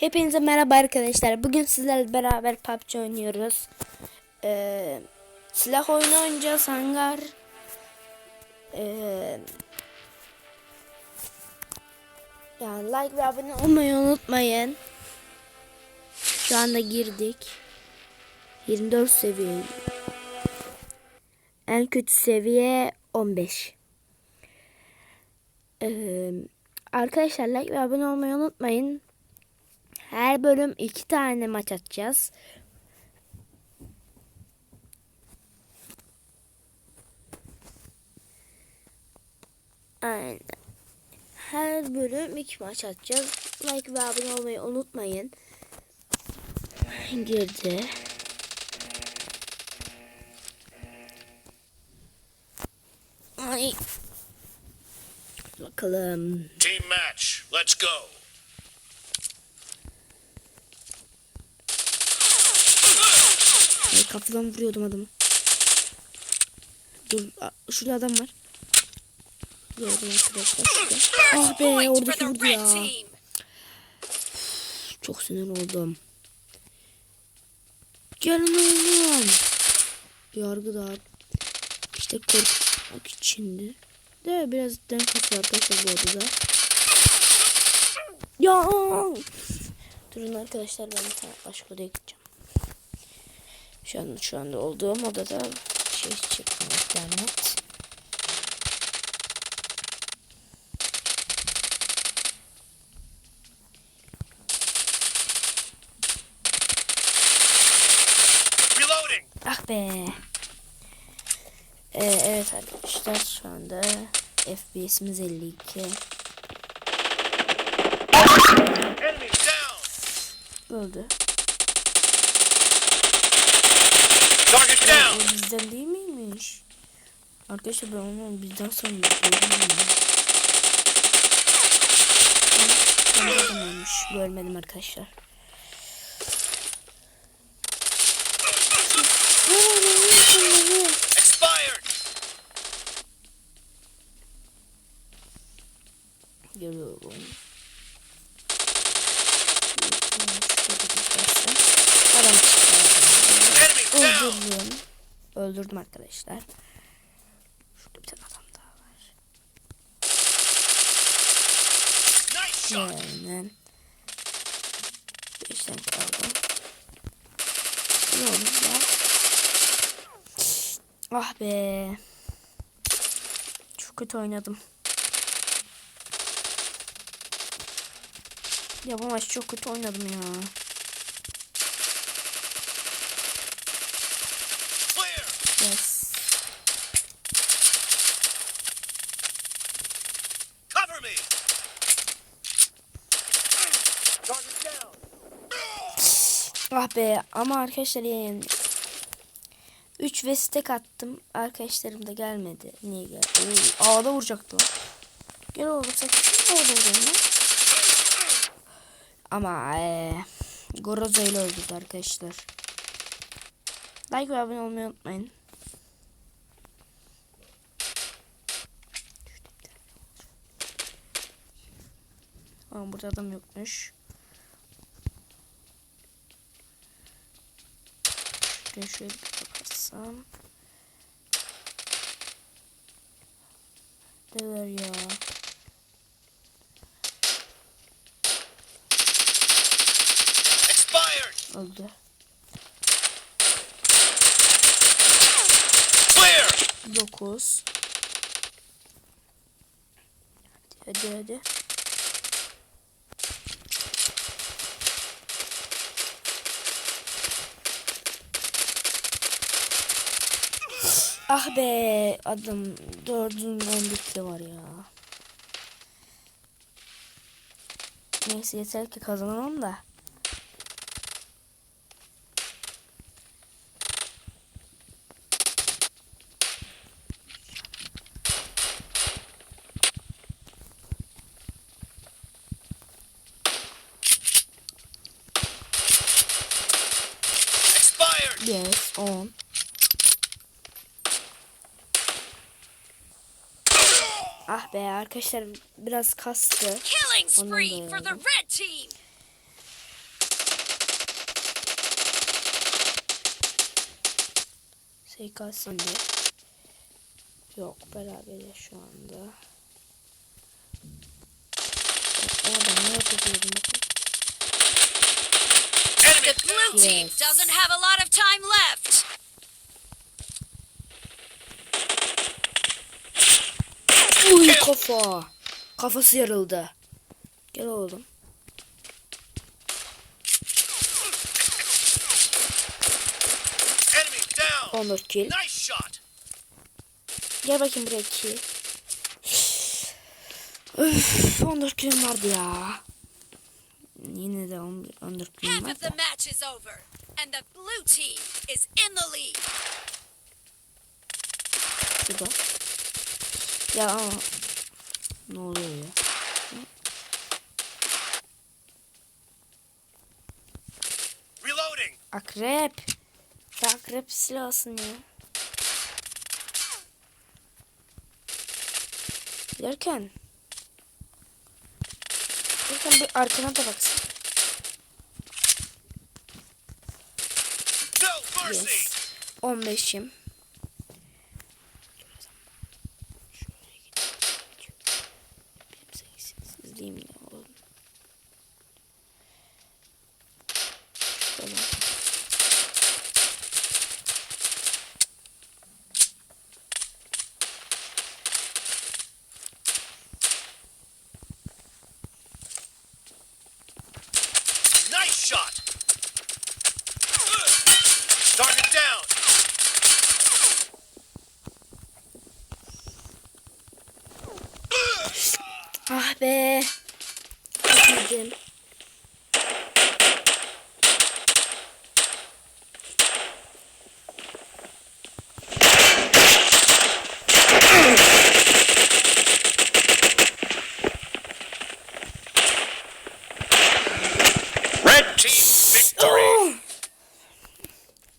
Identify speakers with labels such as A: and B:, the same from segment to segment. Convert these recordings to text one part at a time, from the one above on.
A: Hepinize merhaba arkadaşlar. Bugün sizlerle beraber PUBG oynuyoruz. Ee, silah oyunu oynayacağız. Hangar. Ee, yani like ve abone olmayı unutmayın. Şu anda girdik. 24 seviye. En kötü seviye 15. Ee, arkadaşlar like ve abone olmayı unutmayın. Her bölüm iki tane maç atacağız. Aynen. Her bölüm iki maç atacağız. Like ve abone olmayı unutmayın. Girdi. Ay. Bakalım.
B: Team match. Let's go.
A: Ay kafadan vuruyordum adamı. Dur şurada adam var. Gördüm arkadaşlar. Ah be oradaki vurdu ya. Çok sinir oldum. Gelin oğlum. Yargı da işte korkmak içindi. De biraz den kasıyor arkadaşlar bu odada. Ya. Durun arkadaşlar ben bir tane başka odaya gideceğim. Şu an şu anda olduğum odada şey çıkmıyor internet.
B: Reloading.
A: Ah be. Ee, evet arkadaşlar şu anda FPS'imiz 52.
B: Enemy down.
A: Öldü.
B: Target
A: O
B: down.
A: bizden değil miymiş? Arkadaşlar ben onu bizden sanıyorum. Adamıymış. Görmedim arkadaşlar. Görüyorum. Adam çıktı. Öldürdüm. Öldürdüm arkadaşlar. Şurada bir tane adam daha var. Yani. Beşten kaldı. Ne oldu ya? Ah be. Çok kötü oynadım. Ya bu maç çok kötü oynadım ya.
B: Clear.
A: Yes.
B: Cover me. Target down.
A: Ah be ama arkadaşlar yani 3 ve stack attım. Arkadaşlarım da gelmedi. Niye geldi? Ağda vuracaktı o. Gel oğlum sen kim lan? Ama eee Gorozo ile öldürdü arkadaşlar. Like ve abone olmayı unutmayın. Ama burada adam yokmuş. Şuraya şöyle bir bakarsam. Neler ya? Öldü. 9 Hadi hadi hadi. Ah be adam dördün on var ya. Neyse yeter ki kazanalım da. Yes 10. Ah be arkadaşlar biraz kastı.
C: Killing
A: Suikastinde. Şey Yok beraber şu anda. Orada ne
B: yapıyorum?
C: The blue team doesn't have a lot of time left.
A: Uy kafa. Kafası yarıldı. Gel oğlum. 14 kill.
B: Nice shot.
A: Gel bakayım buraya ki. Öf, 14 killim vardı ya. Yine de 11 14 killim
C: Half
A: var
C: of the match is over, and the blue team is in the lead.
A: Şurada. Ya ama. Ne oluyor ya?
B: Reloading.
A: Akrep. Ya akrep silahsın ya. Giderken. Giderken bir arkana da baksın. Yes. 15'im. İzleyeyim ya oğlum. Tamam.
B: Nice shot. Target down.
A: Ah be. Gitmedim.
B: Red team victory.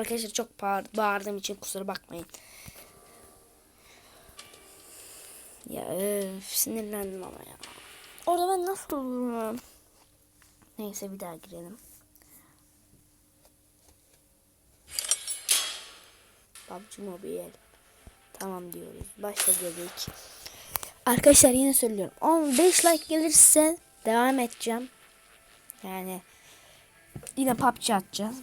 A: Arkadaşlar çok bağır, bağırdığım için kusura bakmayın. Ya öf, sinirlendim ama ya. Orada ben nasıl olurum? Neyse bir daha girelim. PUBG Mobile. Tamam diyoruz. Başla dedik. Arkadaşlar yine söylüyorum. 15 like gelirse devam edeceğim. Yani yine PUBG atacağız.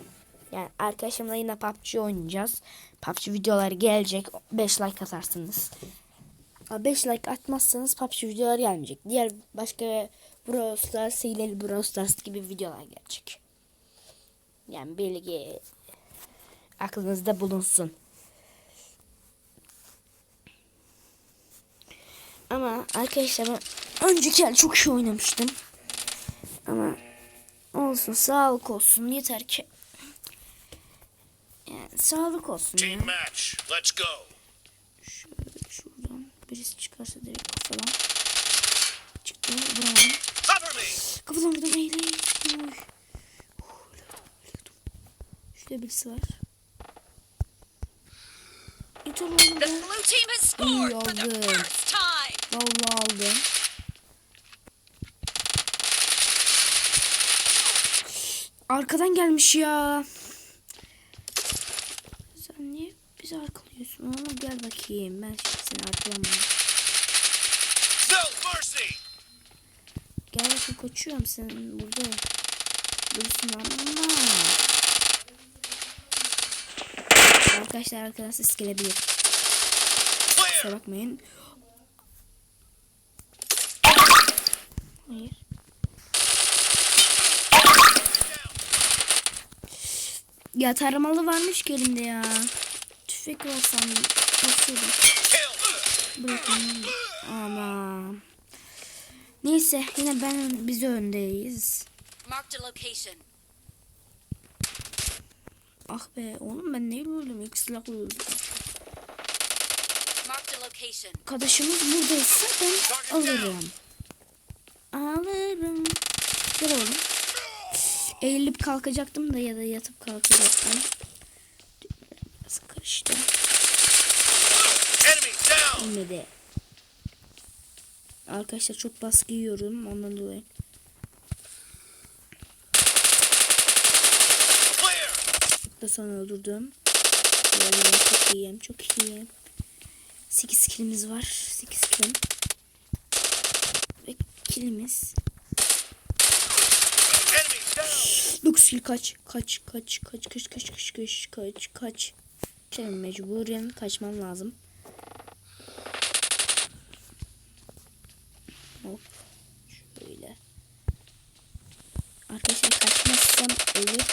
A: Yani arkadaşımla yine PUBG oynayacağız. PUBG videoları gelecek. 5 like atarsınız. 5 like atmazsanız PUBG videoları gelmeyecek. Diğer başka Brawl Stars, hileli Brawl Stars gibi videolar gelecek. Yani bilgi aklınızda bulunsun. Ama arkadaşlar ben önceki el çok iyi oynamıştım. Ama olsun sağlık olsun yeter ki sağlık olsun ya.
B: Team match. Let's go.
A: Şöyle şuradan birisi çıkarsa direkt kafadan. Çıktı vuramadım.
B: Cover me.
A: Kafadan vurdum öldüm. Şurada birisi var.
C: Scored for the
A: aldım. Vallahi aldım. Arkadan gelmiş ya. Sen niye bizi arkalıyorsun oğlum? Gel bakayım. Ben şimdi seni arkalamam.
B: No mercy.
A: Gel bakayım koçuyorum sen burada. Dursun ama. Arkadaşlar arkadan ses gelebilir. Kusura bakmayın. Hayır. Ya taramalı varmış ki elimde ya. Tüfek var sandım. Basıyordum. Bırakın. Ama. Neyse yine ben biz öndeyiz. Ah be oğlum ben neyle öldüm? İlk silahla öldüm. Arkadaşımız buradaysa ben alırım. Alırım. Gel oğlum. Eğilip kalkacaktım da ya da yatıp kalkacaktım.
B: Down.
A: Olmadı. Arkadaşlar çok baskı yiyorum ondan dolayı. Da sonra öldürdüm. Çok iyiyim. Çok iyiyim. 8 kilimiz var. 8 kilim. Ve kilimiz.
B: Enemy down.
A: 9 kil kaç. Kaç kaç kaç kaç kaç kaç kaç kaç kaç. Şimdi mecburen kaçmam lazım. Hop. Şöyle. Arkadaşlar kaçmazsam ölür.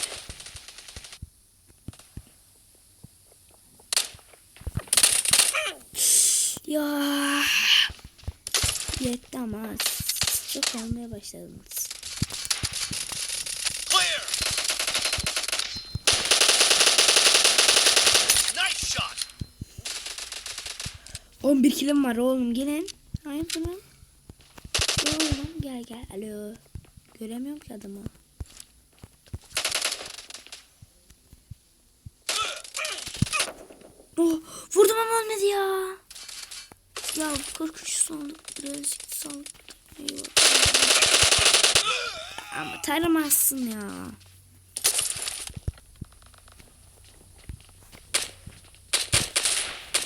A: Ya. Yetti ama çok olmaya başladınız.
B: Clear. Nice shot.
A: 11 kilim var oğlum gelin. Hayır. Gel oğlum gel gel. Alo. Göremiyorum ki adamı. Oh, vurdum ama ölmedi ya. Ya 43 sandık. Biraz sandık. Ama taramazsın ya.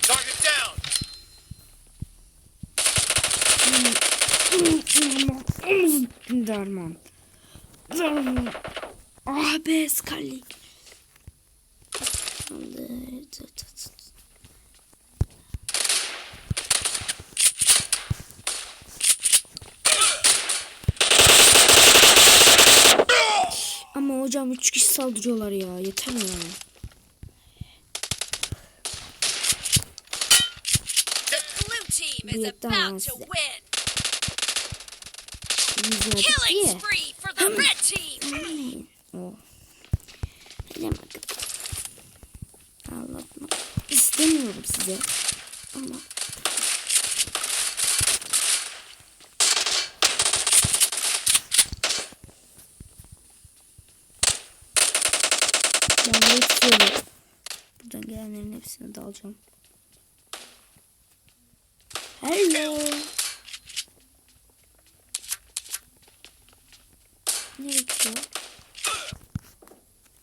B: Target down.
A: Derman. Ah be Scarlet. Ama hocam 3 kişi saldırıyorlar ya. Yeter mi ya?
C: The blue team is
A: Yeter
C: about
A: lan
C: to
A: size.
C: win. Killing spree
A: izledik diye. Bilemedim. Anlatmak istemiyorum size. Ama Ben de istiyorum. Buradan gelenlerin hepsini de alacağım.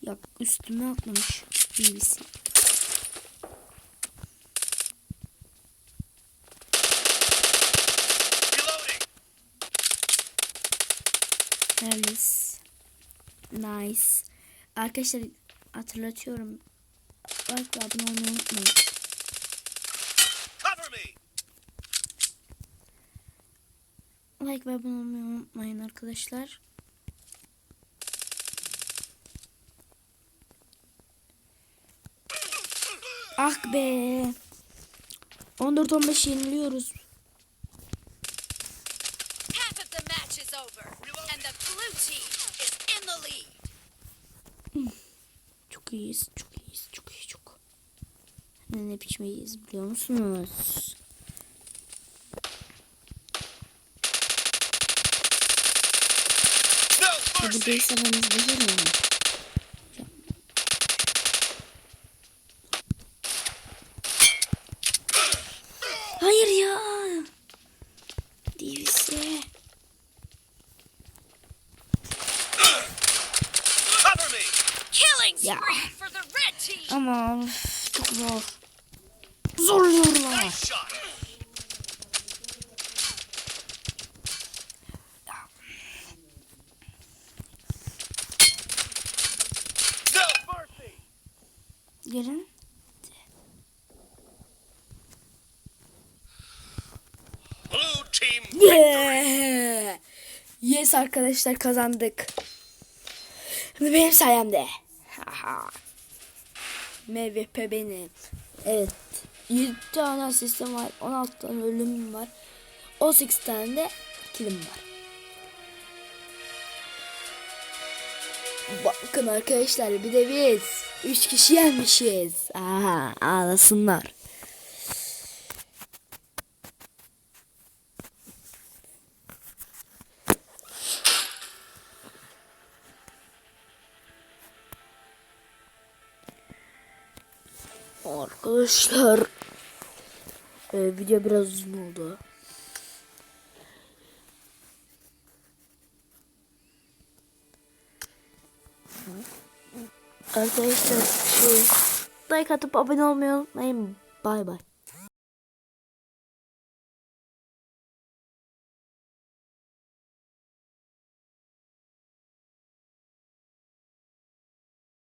A: Ya üstüme atlamış.
B: Reloading.
A: Nerlis. Nice. Arkadaşlar hatırlatıyorum. Like ve abone olmayı unutmayın. Like ve abone olmayı unutmayın arkadaşlar. Ah be. 14-15 yeniliyoruz.
C: Hmm.
A: Çok iyiyiz, çok iyiyiz, çok iyi çok. Ne, ne biçmeyiz biliyor musunuz?
B: Bu
A: değilse ben izleyeceğim
B: mi?
A: Gelin. Yeah. Yes arkadaşlar kazandık. Benim sayemde. MVP benim. Evet. 7 tane asistim var. 16 tane ölümüm var. 18 tane de kilim var. Bakın arkadaşlar bir de biz 3 kişi yenmişiz. Aha ağlasınlar. Arkadaşlar e, video biraz uzun oldu. Arkadaşlar şey Like atıp abone olmayı unutmayın. Bay bay.